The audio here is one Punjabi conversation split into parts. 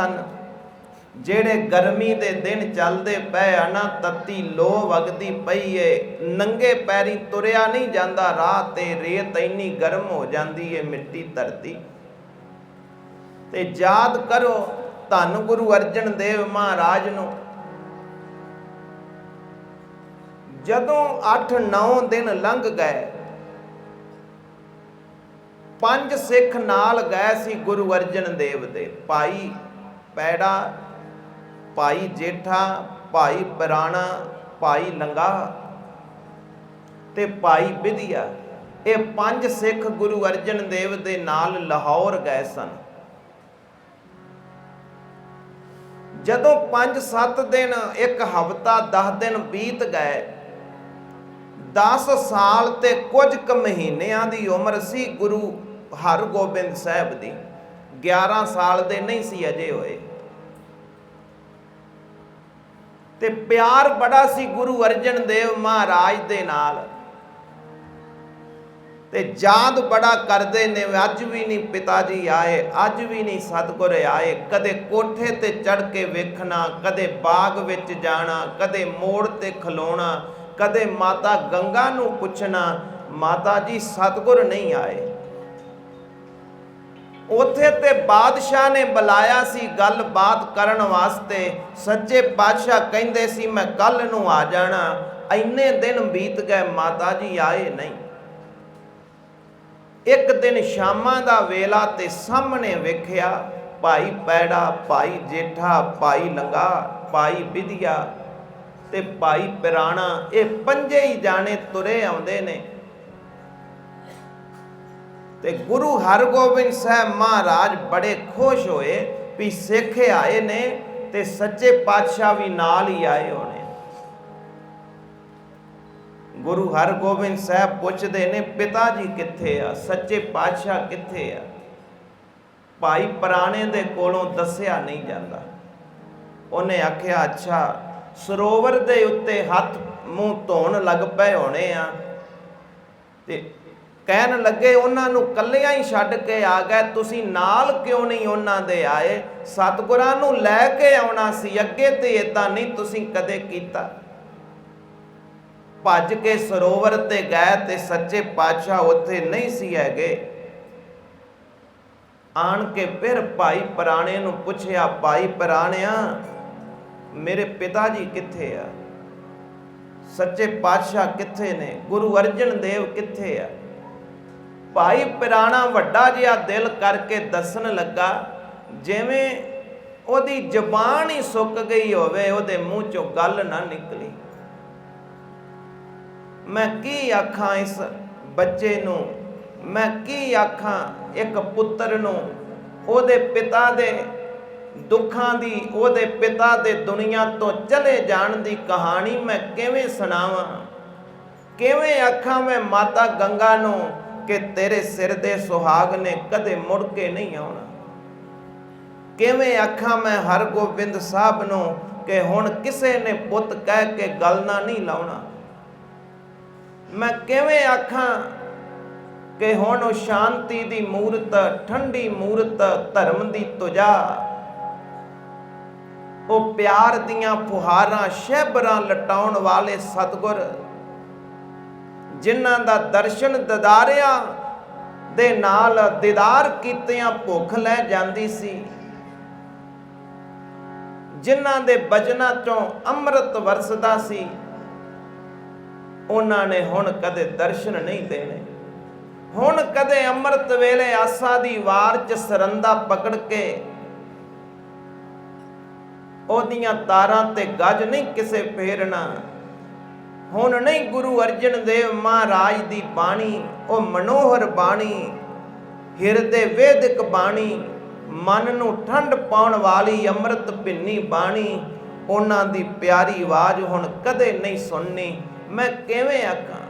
ਹਨ ਜਿਹੜੇ ਗਰਮੀ ਦੇ ਦਿਨ ਚੱਲਦੇ ਪਏ ਆ ਨਾ, ਤੱਤੀ ਲੋ ਵਗਦੀ ਪਈ ਏ। ਨੰਗੇ ਪੈਰੀ ਤੁਰਿਆ ਨਹੀਂ ਜਾਂਦਾ, ਰਾਹ ਤੇ ਰੇਤ ਇੰਨੀ ਗਰਮ ਹੋ ਜਾਂਦੀ ਏ ਮਿੱਟੀ ਧਰਤੀ। ਤੇ ਯਾਦ ਕਰੋ, ਧੰਨ ਗੁਰੂ ਅਰਜਨ ਦੇਵ ਮਹਾਰਾਜ ਨੂੰ। ਜਦੋਂ 8-9 ਦਿਨ ਲੰਘ ਗਏ, ਪੰਜ ਸਿੱਖ ਨਾਲ ਗਏ ਸੀ ਗੁਰੂ ਅਰਜਨ ਦੇਵ ਦੇ ਭਾਈ। ਪੈੜਾ, ਭਾਈ ਜੇਠਾ, ਭਾਈ ਬਰਾਣਾ ਭਾਈ ਲੰਗਾ ਤੇ ਭਾਈ ਵਿਧਿਆ, ਇਹ ਪੰਜ ਸਿੱਖ ਗੁਰੂ ਅਰਜਨ ਦੇਵ ਦੇ ਨਾਲ ਲਾਹੌਰ ਗਏ ਸਨ। ਜਦੋਂ 5-7 ਦਿਨ, ਇੱਕ ਹਫ਼ਤਾ 10 ਦਿਨ ਬੀਤ ਗਏ 10 ਸਾਲ ਤੇ ਕੁਝ ਕੁ ਮਹੀਨਿਆਂ ਦੀ ਉਮਰ ਸੀ ਗੁਰੂ ਹਰਗੋਬਿੰਦ ਸਾਹਿਬ ਦੀ। 11 ਸਾਲ ਦੇ ਨਹੀਂ ਸੀ ਅਜੇ ਹੋਏ। ਤੇ ਪਿਆਰ ਬੜਾ ਸੀ ਗੁਰੂ ਅਰਜਨ ਦੇਵ ਮਹਾਰਾਜ ਦੇ ਨਾਲ। ਤੇ ਯਾਦ ਬੜਾ ਕਰਦੇ ਨੇ, ਅੱਜ ਵੀ ਨਹੀਂ ਪਿਤਾ ਜੀ ਆਏ, ਅੱਜ ਵੀ ਨਹੀਂ ਸਤਗੁਰ ਆਏ। ਕਦੇ ਕੋਠੇ ਤੇ ਚੜ ਕੇ ਵੇਖਣਾ, ਕਦੇ ਬਾਗ ਵਿੱਚ ਜਾਣਾ, ਕਦੇ ਮੋੜ ਤੇ ਖਲੋਣਾ, ਕਦੇ ਮਾਤਾ ਗੰਗਾ ਨੂੰ ਪੁੱਛਣਾ, ਮਾਤਾ ਜੀ ਸਤਗੁਰ ਨਹੀਂ ਆਏ। ਉਥੇ ਤੇ ਬਾਦਸ਼ਾਹ ਨੇ ਬੁਲਾਇਆ ਸੀ, ਗੱਲਬਾਤ ਕਰਨ ਵਾਸਤੇ। ਸੱਚੇ ਪਾਤਸ਼ਾਹ ਕਹਿੰਦੇ ਸੀ, ਮੈਂ ਕੱਲ ਨੂੰ ਆ ਜਾਣਾ। ਇੰਨੇ ਦਿਨ ਬੀਤ ਗਏ, ਮਾਤਾ ਜੀ ਆਏ ਨਹੀਂ। ਇੱਕ ਦਿਨ ਸ਼ਾਮਾਂ ਦਾ ਵੇਲਾ ਤੇ ਸਾਹਮਣੇ ਵੇਖਿਆ, ਭਾਈ ਪੈੜਾ, ਭਾਈ ਜੇਠਾ, ਭਾਈ ਲੰਗਾ, ਭਾਈ ਵਿਧਿਆ ਤੇ ਭਾਈ ਪਿਰਾਣਾ, ਇਹ ਪੰਜੇ ਹੀ ਜਾਣੇ ਤੁਰੇ ਆਉਂਦੇ ਨੇ। ਤੇ ਗੁਰੂ ਹਰਗੋਬਿੰਦ ਸਾਹਿਬ ਮਹਾਰਾਜ ਬੜੇ ਖੁਸ਼ ਹੋਏ ਵੀ ਸਿੱਖ ਆਏ ਨੇ ਤੇ ਸੱਚੇ ਪਾਤਸ਼ਾਹ ਵੀ ਨਾਲ ਹੀ ਆਏ ਹੋਣੇ। ਗੁਰੂ ਹਰਗੋਬਿੰਦ ਸਾਹਿਬ ਪੁੱਛਦੇ ਨੇ, ਪਿਤਾ ਜੀ ਕਿੱਥੇ ਆ? ਸੱਚੇ ਪਾਤਸ਼ਾਹ ਕਿੱਥੇ ਆ? ਭਾਈ ਪੁਰਾਣੇ ਦੇ ਕੋਲੋਂ ਦੱਸਿਆ ਨਹੀਂ ਜਾਂਦਾ। ਉਹਨੇ ਆਖਿਆ, ਅੱਛਾ, ਸਰੋਵਰ ਦੇ ਉੱਤੇ ਹੱਥ ਮੂੰਹ ਧੋਣ ਲੱਗ ਪਏ ਹੋਣੇ ਆ ਤੇ ਕਹਿਣ ਲੱਗੇ, ਉਹਨਾਂ ਨੂੰ ਕੱਲਿਆਂ ਹੀ ਛੱਡ ਕੇ ਆ ਗਏ। ਤੁਸੀਂ ਨਾਲ ਕਿਉਂ ਨਹੀਂ ਉਹਨਾਂ ਦੇ ਆਏ? ਸਤਿਗੁਰਾਂ ਨੂੰ ਲੈ ਕੇ ਆਉਣਾ ਸੀ, ਅੱਗੇ ਤੇ ਇਦਾਂ ਨਹੀਂ ਤੁਸੀਂ ਕਦੇ ਕੀਤਾ। ਭੱਜ ਕੇ ਸਰੋਵਰ ਤੇ ਗਏ ਤੇ ਸੱਚੇ ਪਾਤਸ਼ਾਹ ਉੱਥੇ ਨਹੀਂ ਸੀ ਹੈਗੇ। ਆਣ ਕੇ ਫਿਰ ਭਾਈ ਪੁਰਾਣੇ ਨੂੰ ਪੁੱਛਿਆ, ਭਾਈ ਪੁਰਾਣਿਆ, ਮੇਰੇ ਪਿਤਾ ਜੀ ਕਿੱਥੇ ਆ? ਸੱਚੇ ਪਾਤਸ਼ਾਹ ਕਿੱਥੇ ਨੇ? ਗੁਰੂ ਅਰਜਨ ਦੇਵ ਕਿੱਥੇ ਆ? ਭਾਈ ਪਿਰਾਣਾ ਵੱਡਾ ਜਿਹਾ ਦਿਲ ਕਰਕੇ ਦੱਸਣ ਲੱਗਾ, ਜਿਵੇਂ ਉਹਦੀ ਜ਼ਬਾਨ ਹੀ ਸੁੱਕ ਗਈ ਹੋਵੇ, ਉਹਦੇ ਮੂੰਹ ਚੋਂ ਗੱਲ ਨਾ ਨਿਕਲੀ। ਮੈਂ ਕੀ ਆਖਾਂ ਇਸ ਬੱਚੇ ਨੂੰ? ਮੈਂ ਕੀ ਆਖਾਂ ਇੱਕ ਪੁੱਤਰ ਨੂੰ? ਉਹਦੇ ਪਿਤਾ ਦੇ ਦੁੱਖਾਂ ਦੀ, ਉਹਦੇ ਪਿਤਾ ਦੇ ਦੁਨੀਆ ਤੋਂ ਚਲੇ ਜਾਣ ਦੀ ਕਹਾਣੀ ਮੈਂ ਕਿਵੇਂ ਸੁਣਾਵਾਂ? ਕਿਵੇਂ ਆਖਾਂ ਮੈਂ ਮਾਤਾ ਗੰਗਾ ਨੂੰ? ਕਿ ਤੇਰੇ ਸਿਰ ਦੇ ਸੁਹਾਗ ਨੇ ਕਦੇ ਮੁੜ ਕੇ ਨਹੀਂ ਆਉਣਾ। ਕਿਵੇਂ ਆਖਾਂ ਮੈਂ ਹਰਗੋਬਿੰਦ ਸਾਹਿਬ ਨੂੰ ਕਿ ਹੁਣ ਕਿਸੇ ਨੇ ਪੁੱਤ ਕਹਿ ਕੇ ਗੱਲ ਨਾ ਨਹੀਂ ਲਾਉਣਾ। ਮੈਂ ਕਿਵੇਂ ਆਖਾਂ ਕਿ ਹੁਣ ਉਹ ਸ਼ਾਂਤੀ ਦੀ ਮੂਰਤ, ਠੰਡੀ ਮੂਰਤ, ਧਰਮ ਦੀ ਤੁਜਾ ਉਹ ਪਿਆਰ ਦੀਆਂ ਫੁਹਾਰਾਂ, ਸ਼ਹਿਬਰਾਂ ਲਟਾਉਣ ਵਾਲੇ ਸਤਗੁਰ ਜਿਨ੍ਹਾਂ ਦਾ ਦਰਸ਼ਨ ਦਦਾਰਿਆਂ ਦੇ ਨਾਲ ਦੀਦਾਰ ਕੀਤਿਆਂ ਭੁੱਖ ਲੈ ਜਾਂਦੀ ਸੀ। ਜਿਨ੍ਹਾਂ ਦੇ ਬਚਨਾਂ ਚੋਂ ਅੰਮ੍ਰਿਤ ਵਰਸਦਾ ਸੀ, ਉਹਨਾਂ ਨੇ ਹੁਣ ਕਦੇ ਦਰਸ਼ਨ ਨਹੀਂ ਦੇਣੇ। ਹੁਣ ਕਦੇ ਅੰਮ੍ਰਿਤ ਵੇਲੇ ਆਸਾ ਦੀ ਵਾਰ ਚ ਸਰੰਦਾ ਪਕੜ ਕੇ ਉਹਦੀਆਂ ਤਾਰਾਂ ਤੇ ਗੱਜ ਨਹੀਂ ਕਿਸੇ ਫੇਰਨਾ। ਹੁਣ ਨਹੀਂ ਗੁਰੂ ਅਰਜਨ ਦੇਵ ਮਹਾਰਾਜ ਦੀ ਬਾਣੀ, ਉਹ ਮਨੋਹਰ ਬਾਣੀ, ਹਿਰਦੇ ਵੇਦਿਕ ਬਾਣੀ, ਮਨ ਨੂੰ ਠੰਡ ਪਾਉਣ ਵਾਲੀ ਅੰਮ੍ਰਿਤ ਭਿੰਨੀ ਬਾਣੀ, ਉਹਨਾਂ ਦੀ ਪਿਆਰੀ ਆਵਾਜ਼ ਹੁਣ ਕਦੇ ਨਹੀਂ ਸੁਣਨੀ। ਮੈਂ ਕਿਵੇਂ ਆਖਾਂ?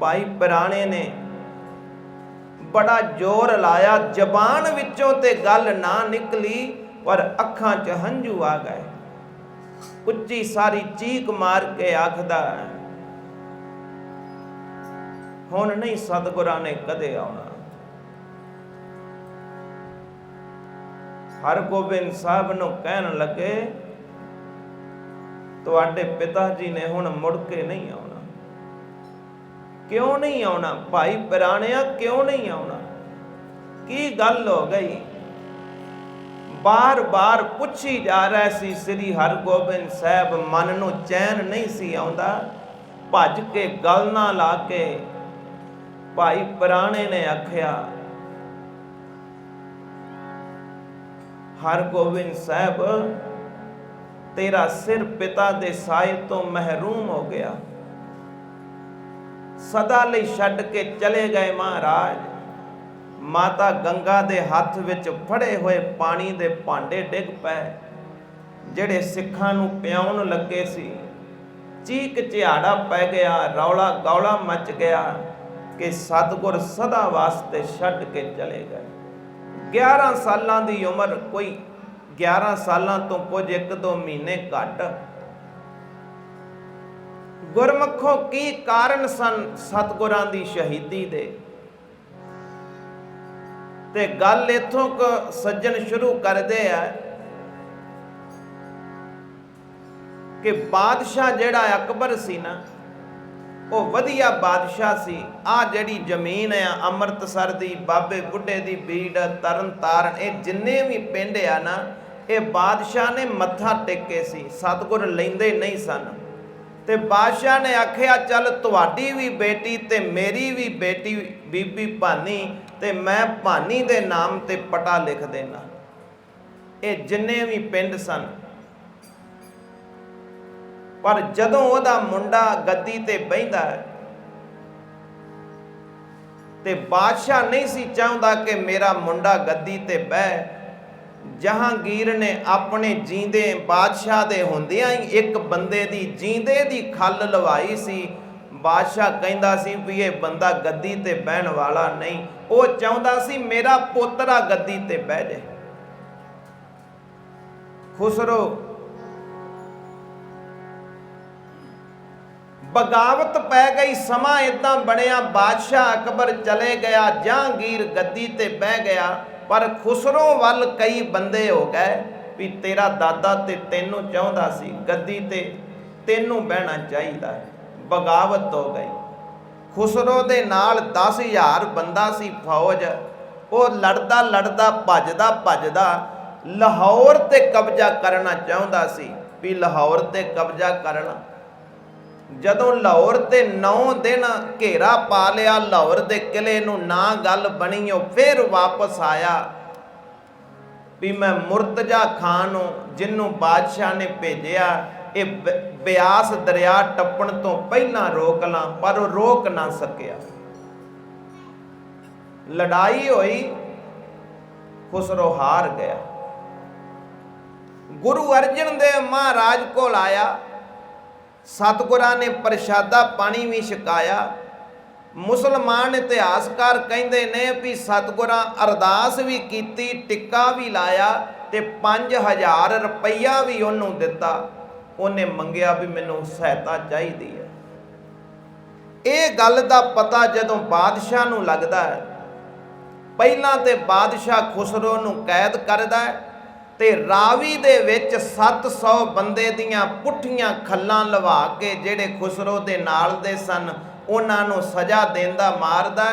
ਭਾਈ ਪੁਰਾਣੇ ਨੇ ਬੜਾ ਜ਼ੋਰ ਲਾਇਆ, ਜ਼ਬਾਨ ਵਿੱਚੋਂ ਤੇ ਗੱਲ ਨਾ ਨਿਕਲੀ, ਪਰ ਅੱਖਾਂ 'ਚ ਹੰਝੂ ਆ ਗਏ। ਉੱਚੀ ਸਾਰੀ ਚੀਕ ਮਾਰ ਕੇ ਆਖਦਾ ਹੁਣ ਨਹੀਂ ਸਤਿਗੁਰਾਂ ਨੇ ਕਦੇ ਆਉਣਾ। ਹਰਗੋਬਿੰਦ ਸਾਹਿਬ ਨੂੰ ਕਹਿਣ ਲੱਗੇ, ਤੁਹਾਡੇ ਪਿਤਾ ਜੀ ਨੇ ਹੁਣ ਮੁੜ ਕੇ ਨਹੀਂ ਆਉਣਾ। ਕਿਉਂ ਨਹੀਂ ਆਉਣਾ? ਭਾਈ, ਪਿਰਾਣਿਆ ਕਿਉਂ ਨਹੀਂ ਆਉਣਾ? ਕੀ ਗੱਲ ਹੋ ਗਈ? ਬਾਰ-ਬਾਰ ਪੁੱਛੀ ਜਾ ਰਿਹਾ ਸੀ, ਸ੍ਰੀ ਹਰਗੋਬਿੰਦ ਸਾਹਿਬ ਮਨ ਨੂੰ ਚੈਨ ਨਹੀਂ ਸੀ ਆਉਂਦਾ। ਭੱਜ ਕੇ ਗਲ ਨਾ ਲਾ ਕੇ ਭਾਈ ਪੁਰਾਣੇ ਨੇ ਆਖਿਆ, ਹਰਗੋਬਿੰਦ ਸਾਹਿਬ, ਤੇਰਾ ਸਿਰ ਪਿਤਾ ਦੇ ਸਾਏ ਤੋਂ ਮਹਿਰੂਮ ਹੋ ਗਿਆ। ਸਦਾ ਲਈ ਛੱਡ ਕੇ ਚਲੇ ਗਏ ਮਹਾਰਾਜ। ਮਾਤਾ ਗੰਗਾ ਦੇ ਹੱਥ ਵਿੱਚ ਫੜੇ ਹੋਏ ਪਾਣੀ ਦੇ ਭਾਂਡੇ ਡਿੱਗ ਪਏ, ਜਿਹੜੇ ਸਿੱਖਾਂ ਨੂੰ ਪਿਆਉਣ ਲੱਗੇ ਸੀ। ਚੀਕ ਝਿਆੜਾ ਪੈ ਗਿਆ, ਰੌਲਾ ਗੌਲਾ ਮਚ ਗਿਆ ਕਿ ਸਤਗੁਰ ਸਦਾ ਵਾਸਤੇ ਛੱਡ ਕੇ ਚਲੇ ਗਏ। 11 ਸਾਲਾਂ ਦੀ ਉਮਰ, ਕੋਈ 11 ਸਾਲਾਂ ਤੋਂ ਕੁਝ ਇੱਕ ਦੋ ਮਹੀਨੇ ਘੱਟ। ਗੁਰਮਖੋ ਕੀ ਕਾਰਨ ਸਨ ਸਤਗੁਰਾਂ ਦੀ ਸ਼ਹੀਦੀ ਦੇ? ਤੇ ਗੱਲ ਇਥੋਂ ਕ ਸੱਜਣ ਸ਼ੁਰੂ ਕਰਦੇ ਆ ਕਿ ਬਾਦਸ਼ਾਹ ਜਿਹੜਾ ਅਕਬਰ ਸੀ ਨਾ, ਉਹ ਵਧੀਆ ਬਾਦਸ਼ਾਹ ਸੀ। ਆ ਜਿਹੜੀ ਜ਼ਮੀਨ ਆ, ਅੰਮ੍ਰਿਤਸਰ ਦੀ, ਬਾਬੇ ਬੁੱਢੇ ਦੀ ਬੀੜ, ਤਰਨ ਤਾਰਨ, ਇਹ ਜਿੰਨੇ ਵੀ ਪਿੰਡ ਆ ਨਾ, ਇਹ ਬਾਦਸ਼ਾਹ ਨੇ ਮੱਥਾ ਟੇਕੇ ਸੀ। ਸਤਗੁਰ ਲੈਂਦੇ ਨਹੀਂ ਸਨ। ਤੇ ਬਾਦਸ਼ਾਹ ਨੇ ਆਖਿਆ, ਚੱਲ ਤੁਹਾਡੀ ਵੀ ਬੇਟੀ ਤੇ ਮੇਰੀ ਵੀ ਬੇਟੀ, ਬੀਬੀ ਭਾਨੀ ਤੇ ਮੈਂ ਭਾਨੀ ਦੇ ਨਾਮ ਤੇ ਪਟਾ ਲਿਖ ਦੇਣਾ ਇਹ ਜਿੰਨੇ ਵੀ ਪਿੰਡ ਸਨ। ਪਰ ਜਦੋਂ ਉਹਦਾ ਮੁੰਡਾ ਗੱਦੀ ਤੇ ਬੈਂਦਾ ਤੇ ਬਾਦਸ਼ਾਹ ਨਹੀਂ ਸੀ ਚਾਹੁੰਦਾ ਕਿ ਮੇਰਾ ਮੁੰਡਾ ਗੱਦੀ ਤੇ ਬਹਿ, ਜਹਾਂਗੀਰ ਨੇ ਆਪਣੇ ਜੀਂਦੇ ਬਾਦਸ਼ਾਹ ਦੇ ਹੁੰਦਿਆਂ ਹੀ ਇੱਕ ਬੰਦੇ ਦੀ ਜੀਂਦੇ ਦੀ ਖੱਲ ਲਵਾਈ ਸੀ। ਬਾਦਸ਼ਾਹ ਕਹਿੰਦਾ ਸੀ ਵੀ ਇਹ ਬੰਦਾ ਗੱਦੀ ਤੇ ਬਹਿਣ ਵਾਲਾ ਨਹੀਂ, ਉਹ ਚਾਹੁੰਦਾ ਸੀ ਮੇਰਾ ਪੋਤਰਾ ਗੱਦੀ ਤੇ ਬਹਿ ਜਾਏ। ਖੁਸਰੋ। ਬਗਾਵਤ ਪੈ ਗਈ, ਸਮਾਂ ਇਦਾਂ ਬਣਿਆ, ਬਾਦਸ਼ਾਹ ਅਕਬਰ ਚਲੇ ਗਿਆ, ਜਹਾਂਗੀਰ ਗੱਦੀ ਤੇ ਬਹਿ ਗਿਆ, ਪਰ ਖੁਸਰੋ ਵੱਲ ਕਈ ਬੰਦੇ ਹੋ ਗਏ ਵੀ ਤੇਰਾ ਦਾਦਾ ਤੇ ਤੈਨੂੰ ਚਾਹੁੰਦਾ ਸੀ, ਗੱਦੀ ਤੇ ਤੈਨੂੰ ਬਹਿਣਾ ਚਾਹੀਦਾ ਹੈ। ਬਗਾਵਤ ਹੋ ਗਈ। ਖੁਸਰੋ ਦੇ ਨਾਲ 10000 ਬੰਦਾ ਸੀ ਫੌਜ। ਉਹ ਲੜਦਾ ਲੜਦਾ, ਭੱਜਦਾ ਭੱਜਦਾ ਲਾਹੌਰ ਤੇ ਕਬਜ਼ਾ ਕਰਨਾ ਚਾਹੁੰਦਾ ਸੀ ਵੀ ਲਾਹੌਰ ਤੇ ਕਬਜ਼ਾ ਕਰਨਾ। ਜਦੋਂ ਲਾਹੌਰ ਤੇ 9 ਦਿਨ ਘੇਰਾ ਪਾ ਲਿਆ, ਲਾਹੌਰ ਦੇ ਕਿਲੇ ਨੂੰ ਨਾ ਗੱਲ ਬਣੀ, ਉਹ ਫਿਰ ਵਾਪਸ ਆਇਆ ਵੀ ਮੈਂ ਮੁਰਤਜ਼ਾ ਖਾਨ ਨੂੰ ਜਿੰਨੂੰ ਬਾਦਸ਼ਾਹ ਨੇ ਭੇਜਿਆ ਇਹ ਬਿਆਸ ਦਰਿਆ ਟੱਪਣ ਤੋਂ ਪਹਿਲਾਂ ਰੋਕ ਲਾਂ, ਪਰ ਉਹ ਰੋਕ ਨਾ ਸਕਿਆ। ਲੜਾਈ ਹੋਈ, ਖੁਸਰੋ ਹਾਰ ਗਿਆ। ਗੁਰੂ ਅਰਜਨ ਦੇਵ ਮਹਾਰਾਜ ਕੋਲ ਆਇਆ। ਸਤਗੁਰਾਂ ਨੇ ਪ੍ਰਸ਼ਾਦਾ ਪਾਣੀ ਵੀ ਛਕਾਇਆ। ਮੁਸਲਮਾਨ ਇਤਿਹਾਸਕਾਰ ਕਹਿੰਦੇ ਨੇ ਵੀ ਸਤਗੁਰਾਂ ਅਰਦਾਸ ਵੀ ਕੀਤੀ, ਟਿੱਕਾ ਵੀ ਲਾਇਆ ਤੇ 5000 ਰੁਪਈਆ ਵੀ ਉਹਨੂੰ ਦਿੱਤਾ। ਉਹਨੇ ਮੰਗਿਆ ਵੀ ਮੈਨੂੰ ਸਹਾਇਤਾ ਚਾਹੀਦੀ ਹੈ। ਇਹ ਗੱਲ ਦਾ ਪਤਾ ਜਦੋਂ ਬਾਦਸ਼ਾਹ ਨੂੰ ਲੱਗਦਾ ਹੈ, ਪਹਿਲਾਂ ਤੇ ਬਾਦਸ਼ਾਹ ਖੁਸਰੋ ਨੂੰ ਕੈਦ ਕਰਦਾ ਹੈ ਤੇ ਰਾਵੀ ਦੇ ਵਿੱਚ 700 ਬੰਦੇ ਦੀਆਂ ਪੁੱਠੀਆਂ ਖੱਲਾਂ ਲਵਾ ਕੇ ਜਿਹੜੇ ਖੁਸਰੋ ਦੇ ਨਾਲ ਦੇ ਸਨ, ਉਹਨਾਂ ਨੂੰ ਸਜ਼ਾ ਦੇਂਦਾ ਮਾਰਦਾ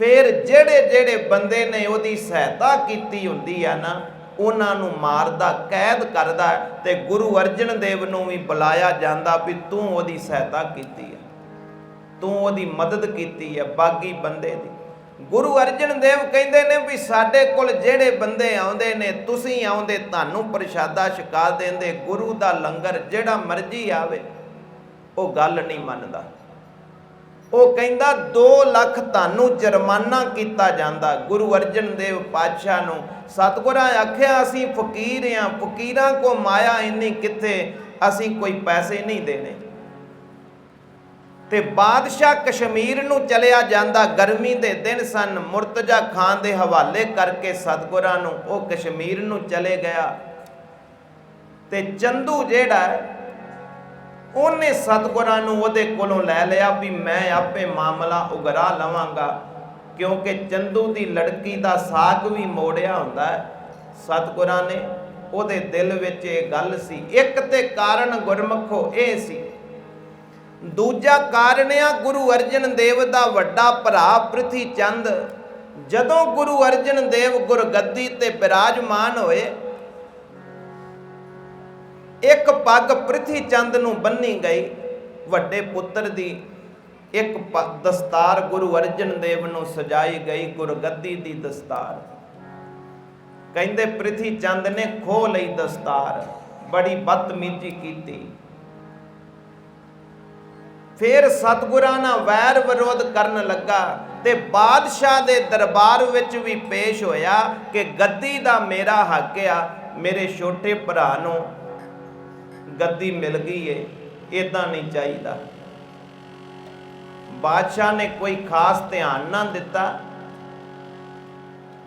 ਫਿਰ ਜਿਹੜੇ ਜਿਹੜੇ ਬੰਦੇ ਨੇ ਉਹਦੀ ਸਹਾਇਤਾ ਕੀਤੀ ਹੁੰਦੀ ਆ ਨਾ ਉਹਨਾਂ ਨੂੰ ਮਾਰਦਾ, ਕੈਦ ਕਰਦਾ ਹੈ ਤੇ ਗੁਰੂ ਅਰਜਨ ਦੇਵ ਨੂੰ ਵੀ ਬੁਲਾਇਆ ਜਾਂਦਾ ਵੀ ਤੂੰ ਉਹਦੀ ਸਹਾਇਤਾ ਕੀਤੀ ਹੈ। ਤੂੰ ਉਹਦੀ ਮਦਦ ਕੀਤੀ ਹੈ ਬਾਗੀ ਬੰਦੇ ਦੀ। ਗੁਰੂ ਅਰਜਨ ਦੇਵ ਕਹਿੰਦੇ ਨੇ ਵੀ ਸਾਡੇ ਕੋਲ ਜਿਹੜੇ ਬੰਦੇ ਆਉਂਦੇ ਨੇ, ਤੁਸੀਂ ਆਉਂਦੇ ਤੁਹਾਨੂੰ ਪ੍ਰਸ਼ਾਦਾ ਛਕਾ ਦਿੰਦੇ, ਗੁਰੂ ਦਾ ਲੰਗਰ, ਜਿਹੜਾ ਮਰਜ਼ੀ ਆਵੇ, ਉਹ ਗੱਲ ਨਹੀਂ ਮੰਨਦਾ। ਉਹ ਕਹਿੰਦਾ 2 ਲੱਖ ਤੁਹਾਨੂੰ ਜੁਰਮਾਨਾ ਕੀਤਾ ਜਾਂਦਾ। ਗੁਰੂ ਅਰਜਨ ਦੇਵ ਪਾਤਸ਼ਾਹ ਨੂੰ ਸਤਿਗੁਰਾਂ ਆਖਿਆ, ਅਸੀਂ ਫਕੀਰ ਆ, ਫਕੀਰਾਂ ਕੋ ਮਾਇਆ ਇੰਨੀ ਕਿੱਥੇ? ਅਸੀਂ ਕੋਈ ਪੈਸੇ ਨਹੀਂ ਦੇਣੇ। ਤੇ ਬਾਦਸ਼ਾਹ ਕਸ਼ਮੀਰ ਨੂੰ ਚਲਿਆ ਜਾਂਦਾ। ਗਰਮੀ ਦੇ ਦਿਨ ਸਨ। ਮੁਰਤਜ਼ਾ ਖਾਨ ਦੇ ਹਵਾਲੇ ਕਰਕੇ ਸਤਗੁਰਾਂ ਨੂੰ ਉਹ ਕਸ਼ਮੀਰ ਨੂੰ ਚਲੇ ਗਿਆ। ਤੇ ਚੰਦੂ ਜਿਹੜਾ ਉਹਨੇ ਸਤਗੁਰਾਂ ਨੂੰ ਉਹਦੇ ਕੋਲੋਂ ਲੈ ਲਿਆ ਵੀ ਮੈਂ ਆਪੇ ਮਾਮਲਾ ਉਗਰਾ ਲਵਾਂਗਾ। ਕਿਉਂਕਿ ਚੰਦੂ ਦੀ ਲੜਕੀ ਦਾ ਸਾਕ ਵੀ ਮੋੜਿਆ ਹੁੰਦਾ ਹੈ। ਸਤਿਗੁਰਾਂ ਨੇ ਉਹਦੇ ਦਿਲ ਵਿੱਚ ਇਹ ਗੱਲ ਸੀ, ਇੱਕ ਤੇ ਕਾਰਨ ਗੁਰਮਖੋ ਇਹ ਸੀ। ਦੂਜਾ ਕਾਰਨ ਆ ਗੁਰੂ ਅਰਜਨ ਦੇਵ ਦਾ ਵੱਡਾ ਭਰਾ ਪ੍ਰਿਥੀ ਚੰਦ। ਜਦੋਂ ਗੁਰੂ ਅਰਜਨ ਦੇਵ ਗੁਰਗੱਦੀ ਤੇ ਬਿਰਾਜਮਾਨ ਹੋਏ ਇੱਕ ਪੱਗ ਪ੍ਰਿਥੀ ਚੰਦ ਨੂੰ ਬੰਨੀ ਗਈ। ਵੱਡੇ ਪੁੱਤਰ ਦੀ ਇੱਕ ਦਸਤਾਰ ਗੁਰੂ ਅਰਜਨ ਦੇਵ ਨੂੰ ਸਜਾਈ ਗਈ ਗੁਰਗੱਦੀ ਦੀ ਦਸਤਾਰ। ਕਹਿੰਦੇ ਪ੍ਰਿਥੀ ਚੰਦ ਨੇ ਖੋਹ ਲਈ ਦਸਤਾਰ, ਬੜੀ ਬਦਤਮੀਜ਼ੀ ਕੀਤੀ। ਫਿਰ ਸਤਗੁਰਾਂ ਨਾਲ ਵੈਰ ਵਿਰੋਧ ਕਰਨ ਲੱਗਾ ਤੇ ਬਾਦਸ਼ਾਹ ਦੇ ਦਰਬਾਰ ਵਿੱਚ ਵੀ ਪੇਸ਼ ਹੋਇਆ ਕਿ ਗੱਦੀ ਦਾ ਮੇਰਾ ਹੱਕ ਆ, ਮੇਰੇ ਛੋਟੇ ਭਰਾ ਨੂੰ ਗੱਦੀ ਮਿਲ ਗਈ ਏ ਇਦਾਂ ਨਹੀਂ ਚਾਹੀਦਾ। ਬਾਦਸ਼ਾਹ ਨੇ ਕੋਈ ਖਾਸ ਧਿਆਨ ਨਾ ਦਿੱਤਾ।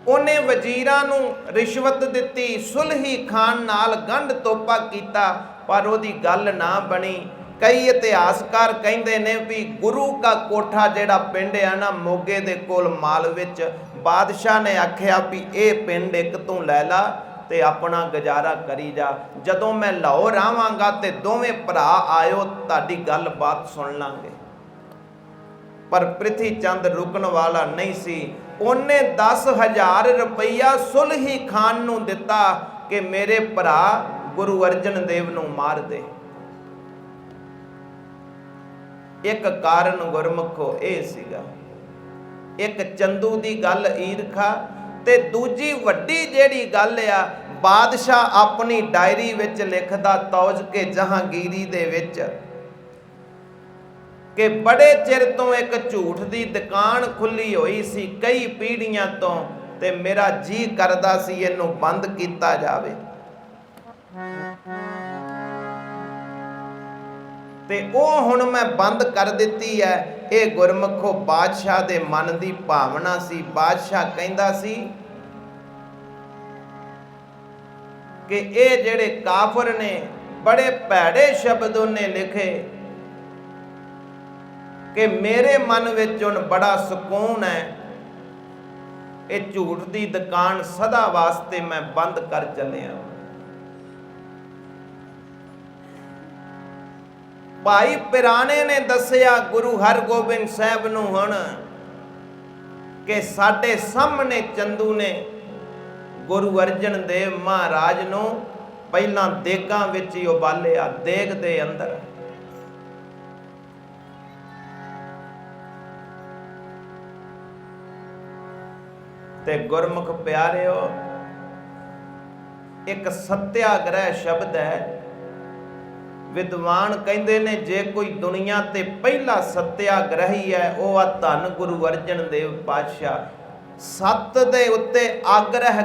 ਉਹਨੇ ਵਜ਼ੀਰਾਂ ਨੂੰ ਰਿਸ਼ਵਤ ਦਿੱਤੀ, ਸੁਲਹੀ ਖਾਨ ਨਾਲ ਗੰਢ ਤੋਪਾ ਕੀਤਾ, ਪਰ ਉਹਦੀ ਗੱਲ ਨਾ ਬਣੀ। ਕਈ ਇਤਿਹਾਸਕਾਰ ਕਹਿੰਦੇ ਨੇ ਵੀ ਗੁਰੂ ਕਾ ਕੋਠਾ ਜਿਹੜਾ ਪਿੰਡ ਆ ਨਾ, ਮੋਗੇ ਦੇ ਕੋਲ ਮਾਲ ਵਿੱਚ ਬਾਦਸ਼ਾਹ ਨੇ ਆਖਿਆ ਵੀ ਇਹ ਪਿੰਡ ਇੱਕ ਤੂੰ ਲੈ ਲਾ। ਤੇ ਆਪਣਾ ਗੁਜ਼ਾਰਾ ਕਰੀ ਜਾ। ਜਦੋਂ ਮੈਂ ਲਾਹੌਰ ਆਵਾਂਗਾ ਤੇ ਦੋਵੇਂ ਭਰਾ ਆਇਓ, ਤੁਹਾਡੀ ਗੱਲਬਾਤ ਸੁਣ ਲਾਂਗੇ। ਪਰ ਪ੍ਰਿਥੀ ਚੰਦ ਰੁਕਣ ਵਾਲਾ ਨਹੀਂ ਸੀ। ਉਹਨੇ 10000 ਰੁਪਈਆ ਸੁਲਹੀ ਖਾਨ ਨੂੰ ਦਿੱਤਾ ਕਿ ਮੇਰੇ ਭਰਾ ਗੁਰੂ ਅਰਜਨ ਦੇਵ ਨੂੰ ਮਾਰ ਦੇ। ਇੱਕ ਕਾਰਨ ਗੁਰਮੁਖੋ ਇਹ ਸੀਗਾ। ਇੱਕ ਚੰਦੂ ਦੀ ਗੱਲ ਈਰਖਾ ਤੇ ਦੂਜੀ ਵੱਡੀ ਜਿਹੜੀ ਗੱਲ ਆ, ਬਾਦਸ਼ਾਹ ਆਪਣੀ ਡਾਇਰੀ ਵਿੱਚ ਲਿਖਦਾ ਤੌਜ ਕੇ ਜਹਾਂਗੀਰੀ ਦੇ ਵਿੱਚ ਕਿ ਬੜੇ ਚਿਰ ਤੋਂ ਇੱਕ ਝੂਠ ਦੀ ਦੁਕਾਨ ਖੁੱਲੀ ਹੋਈ ਸੀ, ਕਈ ਪੀੜ੍ਹੀਆਂ ਤੋਂ ਤੇ ਮੇਰਾ ਜੀ ਕਰਦਾ ਸੀ ਇਹਨੂੰ ਬੰਦ ਕੀਤਾ ਜਾਵੇ। ਤੇ ਉਹ ਹੁਣ ਮੈਂ ਬੰਦ ਕਰ ਦਿੱਤੀ ਹੈ ਇਹ ਗੁਰਮਖੋ ਬਾਦਸ਼ਾਹ ਦੇ ਮਨ ਦੀ ਭਾਵਨਾ ਸੀ। ਬਾਦਸ਼ਾਹ ਕਹਿੰਦਾ ਸੀ ਕਿ ਇਹ ਜਿਹੜੇ ਕਾਫਰ ਨੇ, ਬੜੇ ਭੈੜੇ ਸ਼ਬਦ ਉਹਨੇ ਲਿਖੇ ਕਿ ਮੇਰੇ ਮਨ ਵਿੱਚ ਹੁਣ ਬੜਾ ਸਕੂਨ ਹੈ ਇਹ ਝੂਠ ਦੀ ਦੁਕਾਨ ਸਦਾ ਵਾਸਤੇ ਮੈਂ ਬੰਦ ਕਰ ਚੱਲਿਆ। ਭਾਈ ਪਿਰਾਣੇ ਨੇ ਦੱਸਿਆ ਗੁਰੂ ਹਰਗੋਬਿੰਦ ਸਾਹਿਬ ਨੂੰ ਹੁਣ ਕਿ ਸਾਡੇ ਸਾਹਮਣੇ ਚੰਦੂ ਨੇ ਗੁਰੂ ਅਰਜਨ ਦੇਵ ਮਹਾਰਾਜ ਨੂੰ ਪਹਿਲਾਂ ਦੇਗਾਂ ਵਿੱਚ ਹੀ ਉਬਾਲਿਆ, ਦੇਗ ਦੇ ਅੰਦਰ। ਤੇ ਗੁਰਮੁਖ ਪਿਆਰਿਓ, ਇੱਕ ਸਤਿਆਗ੍ਰਹਿ ਸ਼ਬਦ ਹੈ ਵਿਦਵਾਨ ਕਹਿੰਦੇ ਨੇ, ਜੇ ਕੋਈ ਦੁਨੀਆ ਤੇ ਪਹਿਲਾ ਸਤਿਆਗ੍ਰਹੀ ਹੈ, ਉਹ ਆ ਧੰਨ ਗੁਰੂ ਅਰਜਨ ਦੇਵ ਪਾਤਸ਼ਾਹ। ਸੱਤ ਦੇ ਉੱਤੇ ਆਗ੍ਰਹਿ